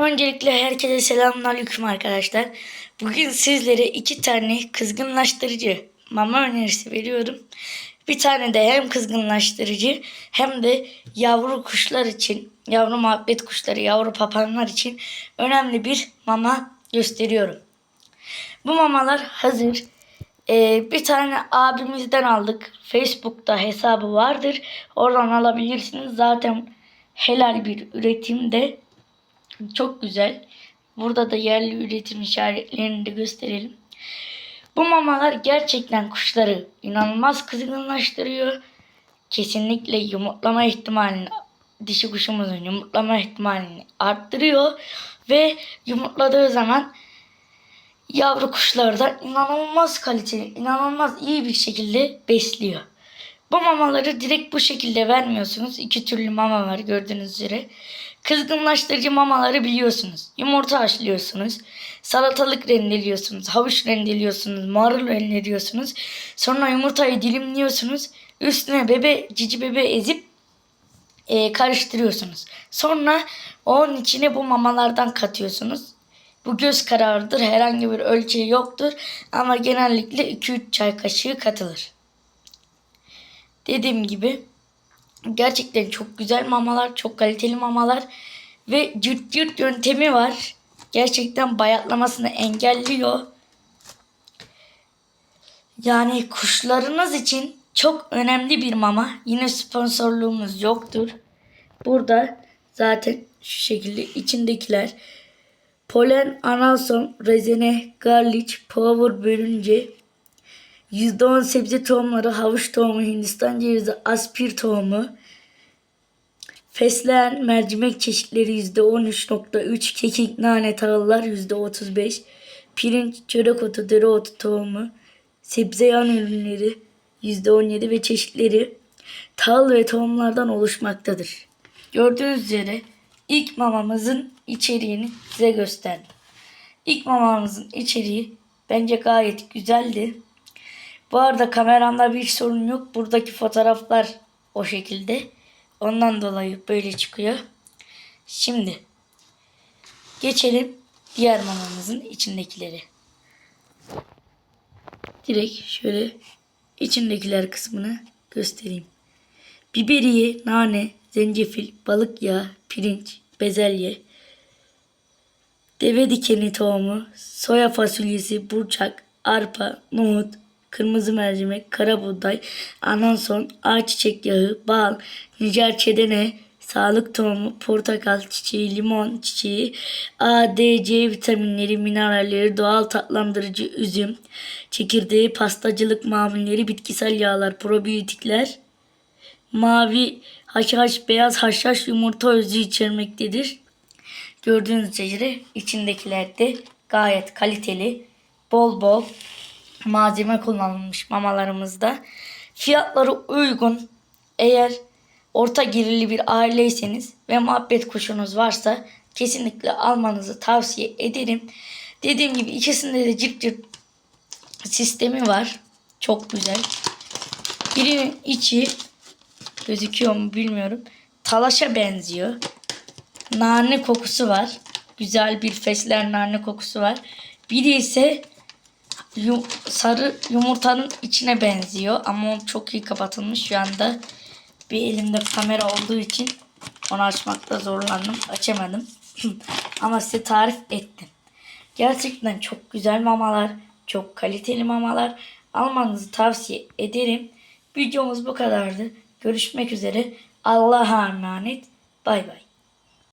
Öncelikle herkese selamünaleyküm arkadaşlar. Bugün sizlere iki tane kızgınlaştırıcı mama önerisi veriyorum. Bir tane de hem kızgınlaştırıcı hem de yavru kuşlar için, yavru muhabbet kuşları, yavru papağanlar için önemli bir mama gösteriyorum. Bu mamalar hazır. Ee, bir tane abimizden aldık. Facebook'ta hesabı vardır. Oradan alabilirsiniz. Zaten helal bir üretimde. Çok güzel. Burada da yerli üretim işaretlerini de gösterelim. Bu mamalar gerçekten kuşları inanılmaz kızgınlaştırıyor. Kesinlikle yumurtlama ihtimalini, dişi kuşumuzun yumurtlama ihtimalini arttırıyor. Ve yumurtladığı zaman yavru kuşlardan inanılmaz kaliteli, inanılmaz iyi bir şekilde besliyor. Bu mamaları direkt bu şekilde vermiyorsunuz. İki türlü mama var gördüğünüz üzere. Kızgınlaştırıcı mamaları biliyorsunuz. Yumurta haşlıyorsunuz. Salatalık rendeliyorsunuz. Havuç rendeliyorsunuz. Marul rendeliyorsunuz. Sonra yumurtayı dilimliyorsunuz. Üstüne bebe, cici bebe ezip e, karıştırıyorsunuz. Sonra onun içine bu mamalardan katıyorsunuz. Bu göz kararıdır. Herhangi bir ölçeği yoktur. Ama genellikle 2-3 çay kaşığı katılır. Dediğim gibi gerçekten çok güzel mamalar, çok kaliteli mamalar ve cırt cırt yöntemi var. Gerçekten bayatlamasını engelliyor. Yani kuşlarınız için çok önemli bir mama. Yine sponsorluğumuz yoktur. Burada zaten şu şekilde içindekiler polen, anason, rezene, garliç, power bölünce %10 sebze tohumları, havuç tohumu, hindistan cevizi, aspir tohumu, fesleğen, mercimek çeşitleri %13.3, kekik, nane, tahıllar %35, pirinç, çörek otu, dereotu tohumu, sebze yan ürünleri %17 ve çeşitleri tahıl ve tohumlardan oluşmaktadır. Gördüğünüz üzere ilk mamamızın içeriğini size gösterdim. İlk mamamızın içeriği bence gayet güzeldi. Bu arada kameramda bir sorun yok. Buradaki fotoğraflar o şekilde. Ondan dolayı böyle çıkıyor. Şimdi geçelim diğer mamamızın içindekileri. Direkt şöyle içindekiler kısmını göstereyim. Biberiye, nane, zencefil, balık yağı, pirinç, bezelye, deve dikeni tohumu, soya fasulyesi, burçak, arpa, nohut, kırmızı mercimek, kara buğday, ananson, ayçiçek yağı, bal, nijer çedene, sağlık tohumu, portakal çiçeği, limon çiçeği, A, D, C vitaminleri, mineralleri, doğal tatlandırıcı üzüm, çekirdeği, pastacılık mamulleri, bitkisel yağlar, probiyotikler, mavi haşhaş, beyaz haşhaş yumurta özü içermektedir. Gördüğünüz üzere içindekiler de gayet kaliteli, bol bol malzeme kullanılmış mamalarımızda. Fiyatları uygun. Eğer orta girili bir aileyseniz ve muhabbet kuşunuz varsa kesinlikle almanızı tavsiye ederim. Dediğim gibi ikisinde de cırt cırt sistemi var. Çok güzel. Birinin içi gözüküyor mu bilmiyorum. Talaşa benziyor. Nane kokusu var. Güzel bir fesler nane kokusu var. Biri ise yum, sarı yumurtanın içine benziyor. Ama o çok iyi kapatılmış şu anda. Bir elimde kamera olduğu için onu açmakta zorlandım. Açamadım. Ama size tarif ettim. Gerçekten çok güzel mamalar. Çok kaliteli mamalar. Almanızı tavsiye ederim. Videomuz bu kadardı. Görüşmek üzere. Allah'a emanet. Bay bay.